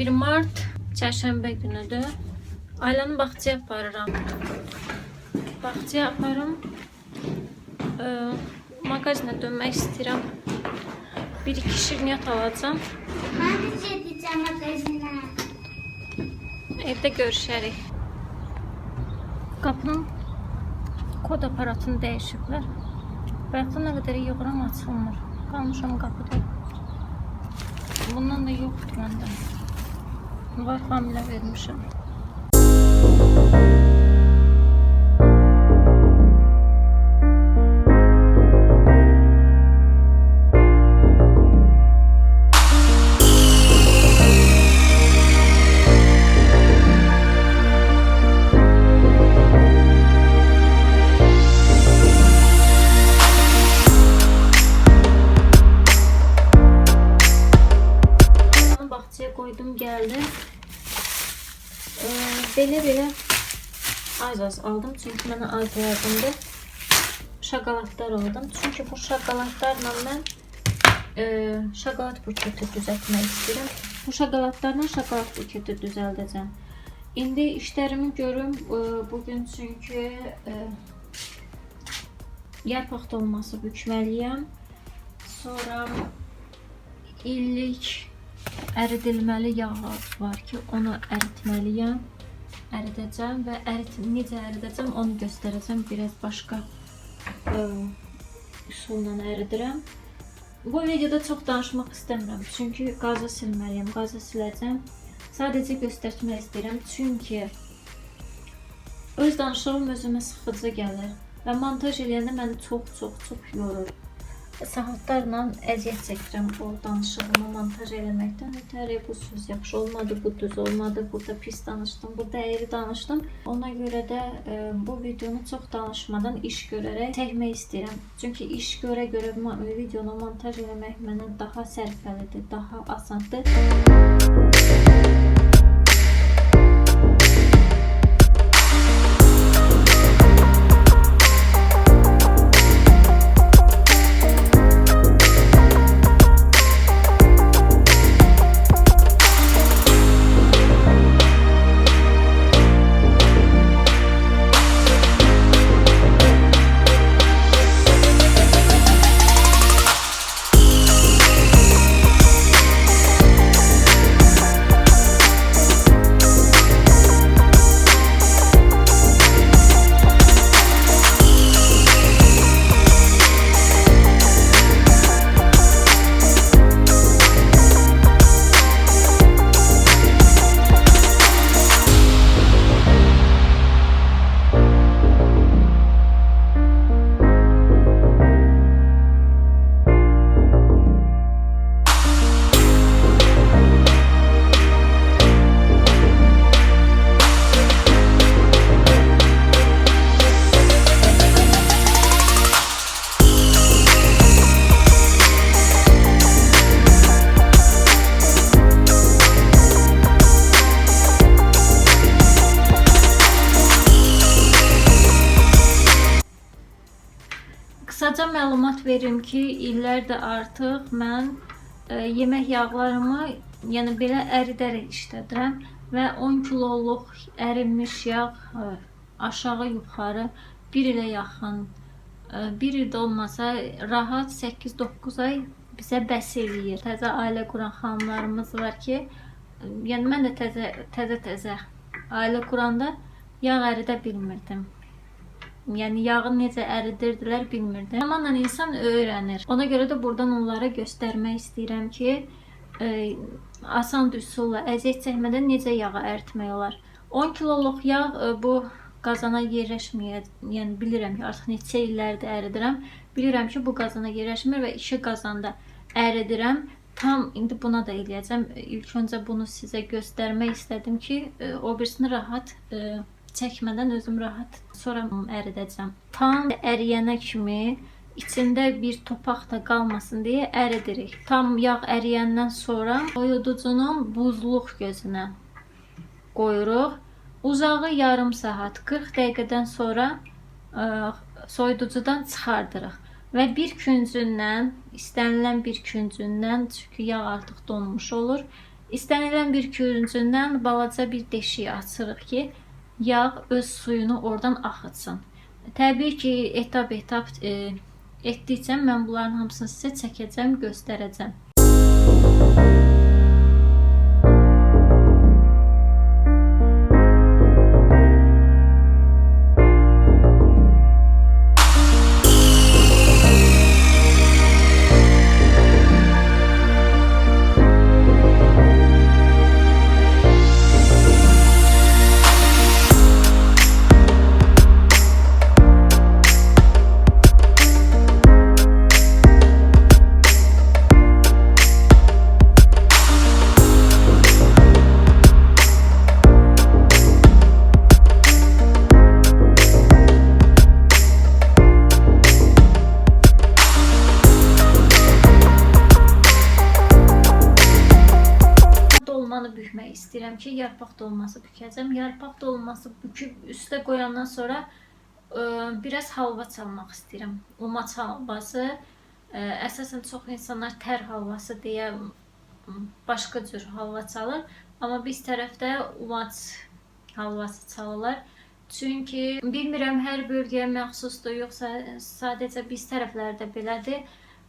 vloguma hoş geldiniz. Bugün 11 Mart, çərşənbə günüdür. Aylanı bağçaya aparıram. Bağçaya aparım. Ee, magazinə dönmək istəyirəm. Bir iki şirniyyat alacağım. Ben de şey magazine. Evdə görüşərik. Qapının kod aparatını dəyişiblər. Bayaqdan nə qədər yığıram açılmır. Qalmışam qapıda. Bundan da yoxdur məndə. Var hamilə vermişəm. Aldım çünkü mənə az lazımdı. Şokoladlar aldım. Çünkü bu şokoladlarla mən e, şokolad buketi düzəltmək istəyirəm. Bu şokoladlarla şokolad buketi düzəldəcəm. İndi işlərimi görüm e, bugün çünkü e, yarpaq dolması bükməliyəm. Sonra illik əridilməli yağ var ki, onu əritməliyəm. Əridəcəm və ərit necə əridəcəm onu göstərəcəm. Biraz başqa üsulla əridirəm. Bu videoda çox danışmaq istəmirəm. Çünki qazı silməliyəm. Qazı siləcəm. Sadəcə göstərmək istəyirəm. Çünki öz danışığım özümə sıxıcı gəlir və montaj eləyəndə məni çox çox çox yorur. Saatlarla əziyyət çəkirəm o danışığımı montaj eləməkdən ötəri bu söz yaxşı olmadı, bu düz olmadı, burada pis danışdım, burada əyri danışdım. Ona görə də e, bu videonu çox danışmadan iş görərək çəkmək istəyirəm. Çünki iş görə-görə videonu montaj eləmək mənə daha sərfəlidir, daha asandır. Qısaca məlumat verim ki, illərdir artıq mən e, yemək yağlarımı, yəni belə əridərək işlədirəm və 10 kiloluq ərinmiş yağ e, aşağı yuxarı 1 ilə yaxın, e, 1 ildə olmasa rahat 8-9 ay bizə bəs eləyir. Təzə ailə quran xanımlarımız var ki, yəni mən də təzə təzə təzə ailə quranda yağ əridə bilmirdim. Yəni yağı necə əridirdilər bilmirdim. Zamanla insan öyrənir. Ona görə də buradan onlara göstərmək istəyirəm ki, e, asan üsulla əziyyət çəkmədən necə yağı əritmək olar. 10 kiloluq yağ e, bu qazana yerləşməyə, yəni bilirəm ki, artıq neçə illərdir əridirəm. Bilirəm ki, bu qazana yerləşmir və iki qazanda əridirəm. Tam indi buna da eləyəcəm. İlk öncə bunu sizə göstərmək istədim ki, e, o birisini rahat e, çəkmədən özüm rahat sonra əridəcəm. Tam əriyənə kimi içində bir topaq da qalmasın deyə əridirik. Tam yağ əriyəndən sonra soyuducunun buzluq gözünə qoyuruq. Uzağı yarım saat, 40 dəqiqədən sonra ə, soyuducudan çıxardırıq. və bir küncündən, istənilən bir küncündən çünki yağ artıq donmuş olur. İstənilən bir küncündən balaca bir deşik açırıq ki, yağ öz suyunu oradan axıtsın. Təbii ki, etap-etap e, etdikcə mən bunların hamısını sizə çəkəcəm, göstərəcəm. İstəyirəm ki, yarpaq dolması bükəcəm. Yarpaq dolması büküb üstə qoyandan sonra ə, biraz halva çalmaq istəyirəm. Umaç halvası. Ə, əsasən çox insanlar tər halvası deyə başqa cür halva çalır, amma biz tərəfdə umaç halvası çalırlar. Çünki bilmirəm hər bölgəyə məxsusdur, yoxsa sadəcə biz tərəflərdə belədir.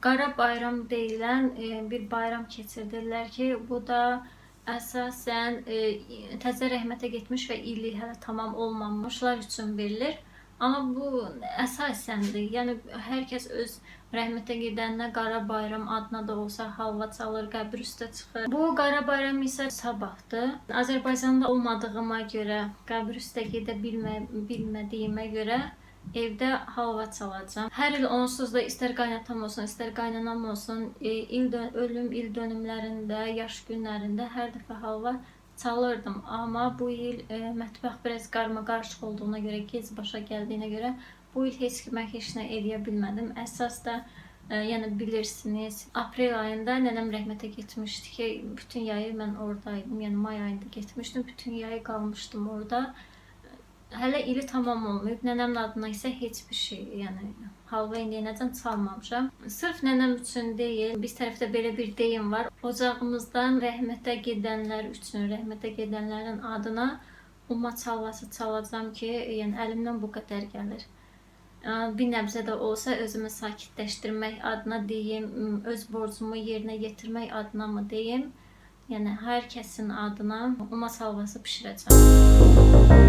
Qara bayram deyilən e, bir bayram keçirdirlər ki, bu da əsasən e, təzə rəhmətə getmiş və ili hələ tamam olmamışlar üçün verilir. Amma bu əsasendir. Yəni hər kəs öz rəhmətə gedəndə Qara Bayram adına da olsa halva çalır, qəbir üstə çıxır. Bu Qara Bayram isə sabahdır. Azərbaycanda olmadığıma görə, qəbir üstə gedə bilmə, bilmədiyimə görə evdə halva çalacağam. Hər il onsuz da istər qaynatam olsun, istər qaynanam olsun, e, il dön ölüm il dönümlərində, yaş günlərində hər dəfə halva çalırdım. Amma bu il e, mətbəx biraz qarma-qarışıq olduğuna görə, gec başa gəldiyinə görə bu il heç kimə heç nə eləyə bilmədim. Əsas da e, yəni bilirsiniz, aprel ayında nənəm rəhmətə getmişdi ki, bütün yayı mən oradaydım. Yəni may ayında getmişdim, bütün yayı qalmışdım orada. Hələ ili tamam olmayıb. Nənəmin adına isə heç bir şey, yəni halva indiyənəcən çalmamışam. Sırf nənəm üçün deyil, biz tərəfdə belə bir deyim var. Ocağımızdan rəhmətə gedənlər üçün, rəhmətə gedənlərin adına umaç halvası çalacağam ki, yəni əlimdən bu qədər gəlir. Bir nəbzə də olsa özümü sakitləşdirmək adına deyim, öz borcumu yerinə yetirmək adına mı deyim? Yəni hər kəsin adına umaç halvası bişirəcəm.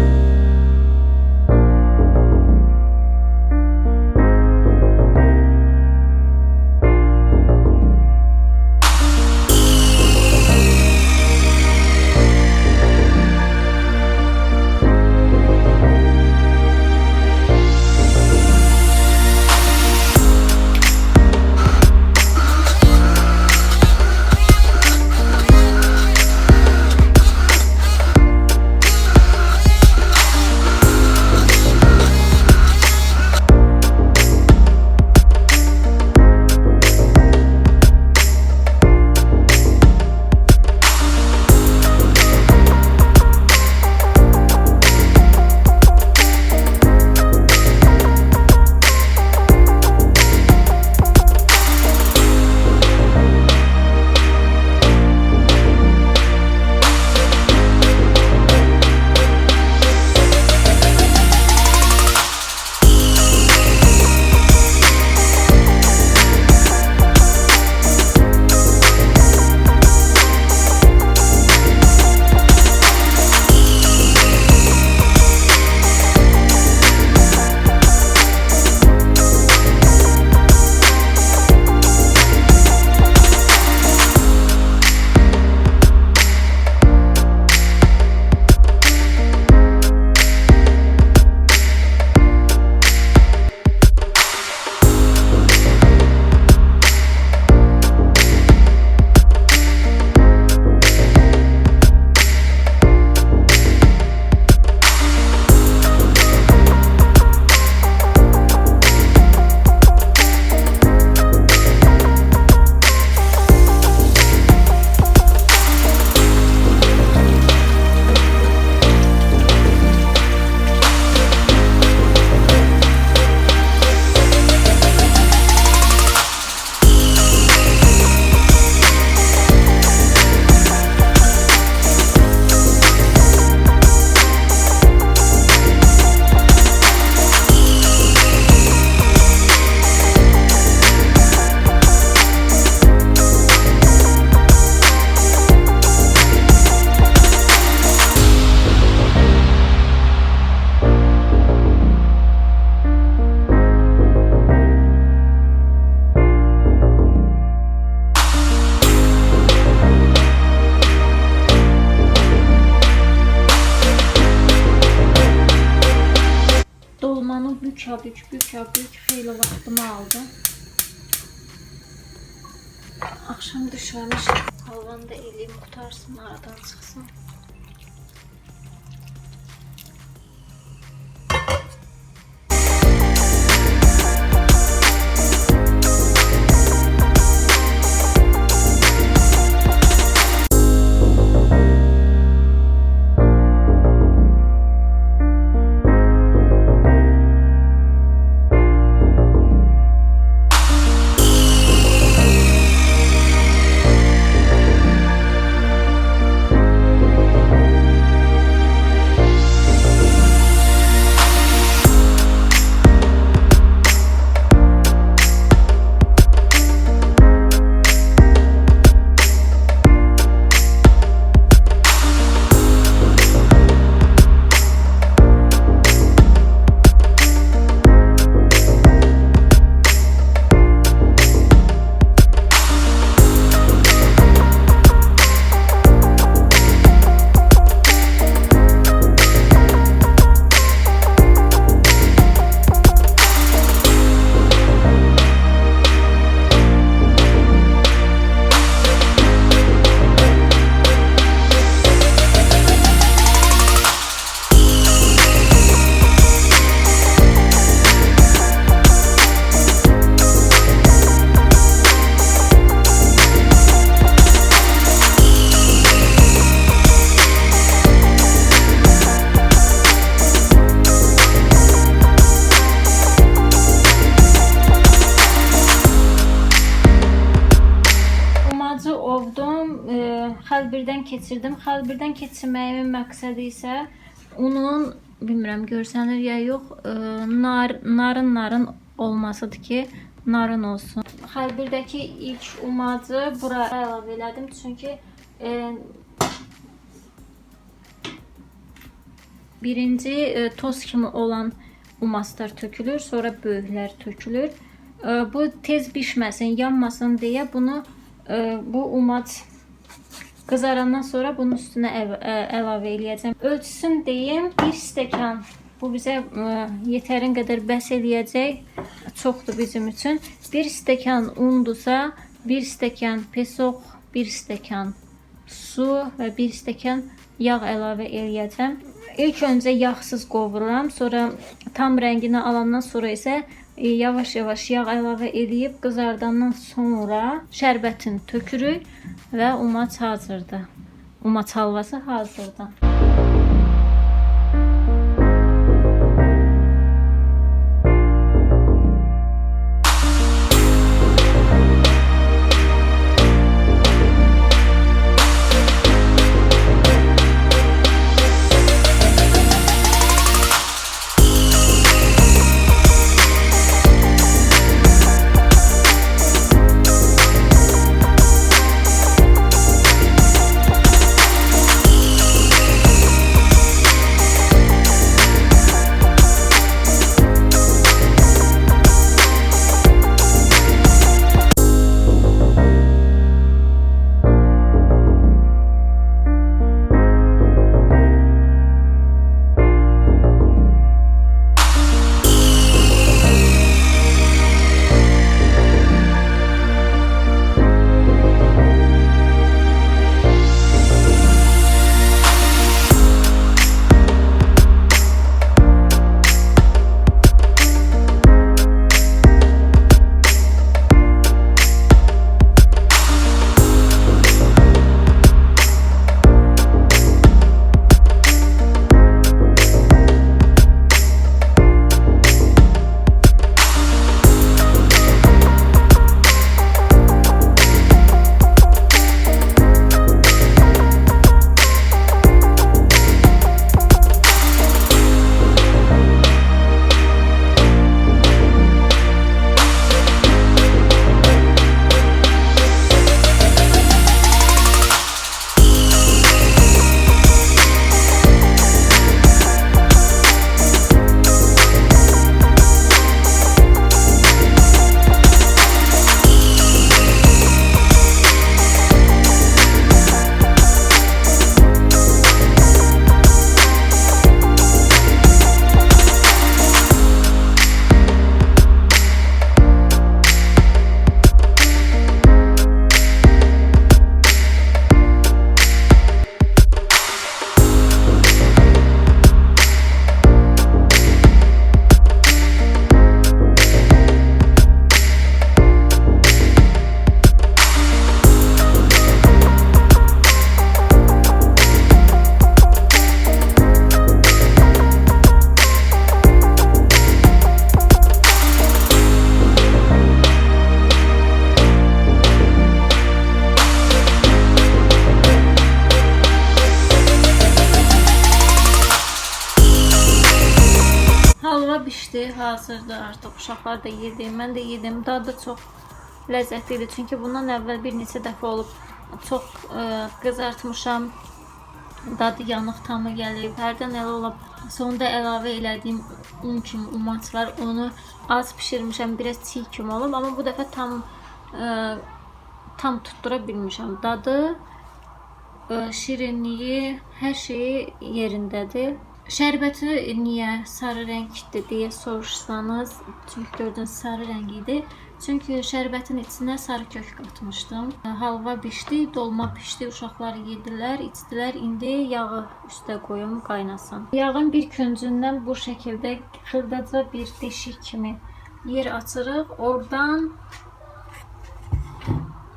Xəlbirdən keçirdim. Xəlbirdən keçirməyimin məqsədi isə unun, bilmirəm görsənir ya yox, e, nar, narın narın olmasıdır ki, narın olsun. Xəlbirdəki ilk umacı bura əlavə elədim çünki e, birinci e, toz kimi olan umaslar tökülür, sonra böyüklər tökülür. E, bu tez bişməsin, yanmasın deyə bunu e, bu umac Qızarandan sonra bunun üstünə əv ə, əlavə eləyəcəm. Ölçüsün deyim, 1 stəkan. Bu bizə ə, yetərin qədər bəs eləyəcək. Çoxdur bizim üçün. 1 stəkan undursa, 1 stəkan pesoq, 1 stəkan su və 1 stəkan yağ əlavə eləyəcəm. İlk öncə yağsız qovururam, sonra tam rəngini alandan sonra isə e, yavaş-yavaş yağ əlavə edib qızardandan sonra şərbətini tökürük və umaç hazırdır. Umaç halvası hazırdır. Hazırdır artıq. Uşaqlar da yedi, mən də yedim. Dadı çox ləzzətli idi. Çünki bundan əvvəl bir neçə dəfə olub çox ə, qızartmışam. Dadı yanıq tamı gəlib. Hərdən elə olub. Sonda əlavə elədiyim un kimi umaç var. Onu az bişirmişəm, biraz çiy kimi olub, amma bu dəfə tam ə, tam tuttura bilmişəm. Dadı ə, şirinliyi, hər şeyi yerindədir. Şərbəti niyə sarı rəngdir deyə soruşsanız, çünki gördünüz sarı rəng idi. Çünki şərbətin içinə sarı kök qatmışdım. Halva bişdi, dolma bişdi, uşaqlar yedilər, içdilər. İndi yağı üstə qoyum qaynasın. Yağın bir küncündən bu şəkildə xırdaca bir deşik kimi yer açırıq. Oradan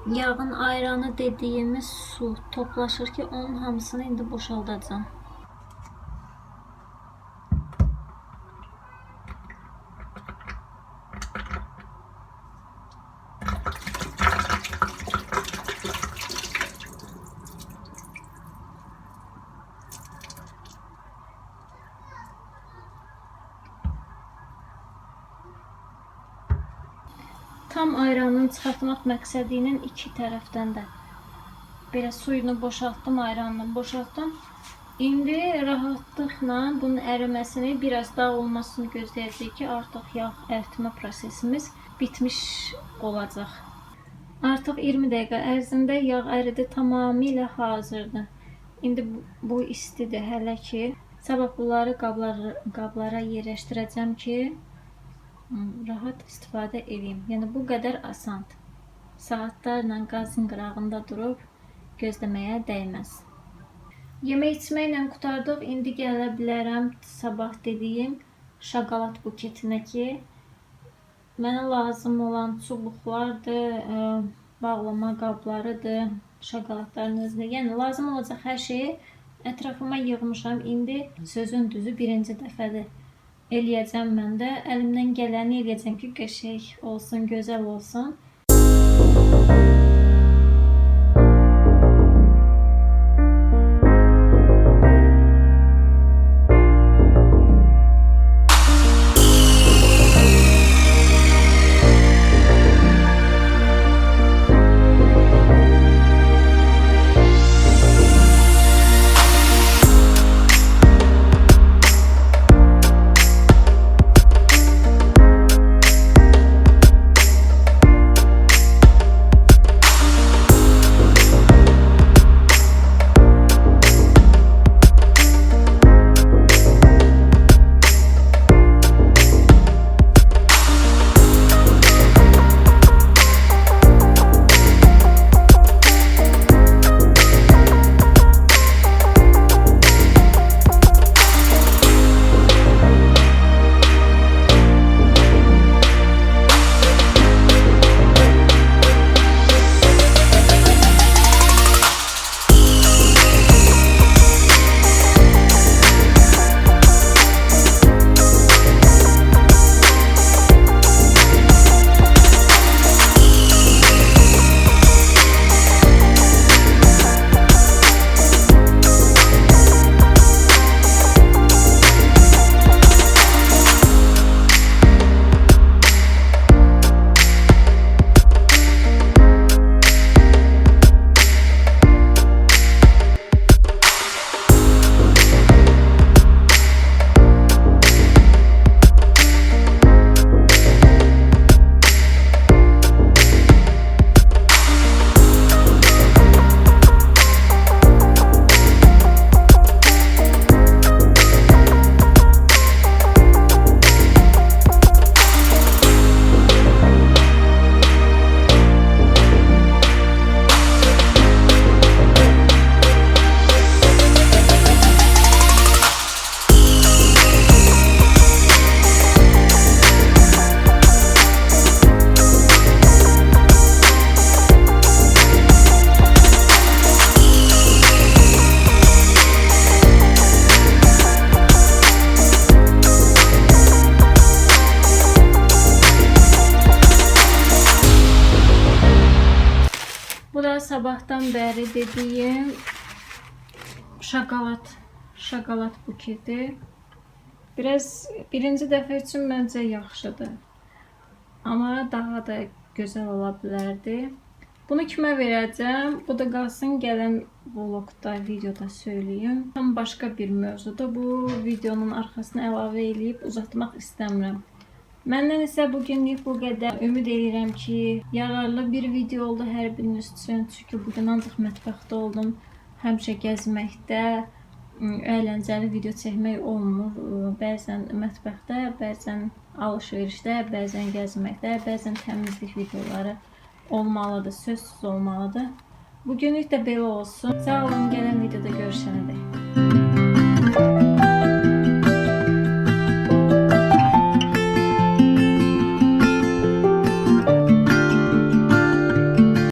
yağın ayranı dediyimiz su toplaşır ki, onun hamısını indi boşaldacağım. Tam ayranını çıxartmaq məqsədi ilə iki tərəfdən də belə suyunu boşaltdım, ayranını boşaltdım. İndi rahatlıqla bunun əriməsini, biraz daha olmasını gözləyəcəyik ki, artıq yağ əritmə prosesimiz bitmiş olacaq. Artıq 20 dəqiqə ərzində yağ əridi, tamamilə hazırdır. İndi bu, istidir hələ ki. Sabah bunları qablara, qablara yerləşdirəcəm ki, rahat istifadə edeyim. Yəni bu qədər asandır. Saatlarla qazın qırağında durub gözləməyə dəyməz. Yemək içməklə qutardıq. İndi gələ bilərəm sabah dediyim şokolad buketinə ki, mənə lazım olan çubuqlardır, ə, bağlama qablarıdır, şokoladların özü. Yəni lazım olacaq hər şeyi ətrafıma yığmışam. İndi sözün düzü birinci dəfədir eləyəcəm mən də. Əlimdən gələni eləyəcəm ki, qəşəng olsun, gözəl olsun. Beri dediğim şokolad şokolad buketi. Biraz birinci dəfə üçün məncə yaxşıdır. Amma daha da gözəl ola bilərdi. Bunu kimə verəcəm? Bu da qalsın gələn vlogda, videoda söyləyim. Tam başqa bir mövzudur. Bu videonun arxasına əlavə eləyib uzatmaq istəmirəm. Məndən isə bu günlük bu qədər. Ümid edirəm ki, yararlı bir video oldu hər biriniz üçün. Çünki bu gün ancaq mətbəxdə oldum. Həmişə gəzməkdə, əyləncəli video çəkmək olmur. Bəzən mətbəxdə, bəzən alış-verişdə, bəzən gəzməkdə, bəzən təmizlik videoları olmalıdır, sözsüz olmalıdır. Bugünlük də belə olsun. Sağ olun, gələn videoda görüşənədək.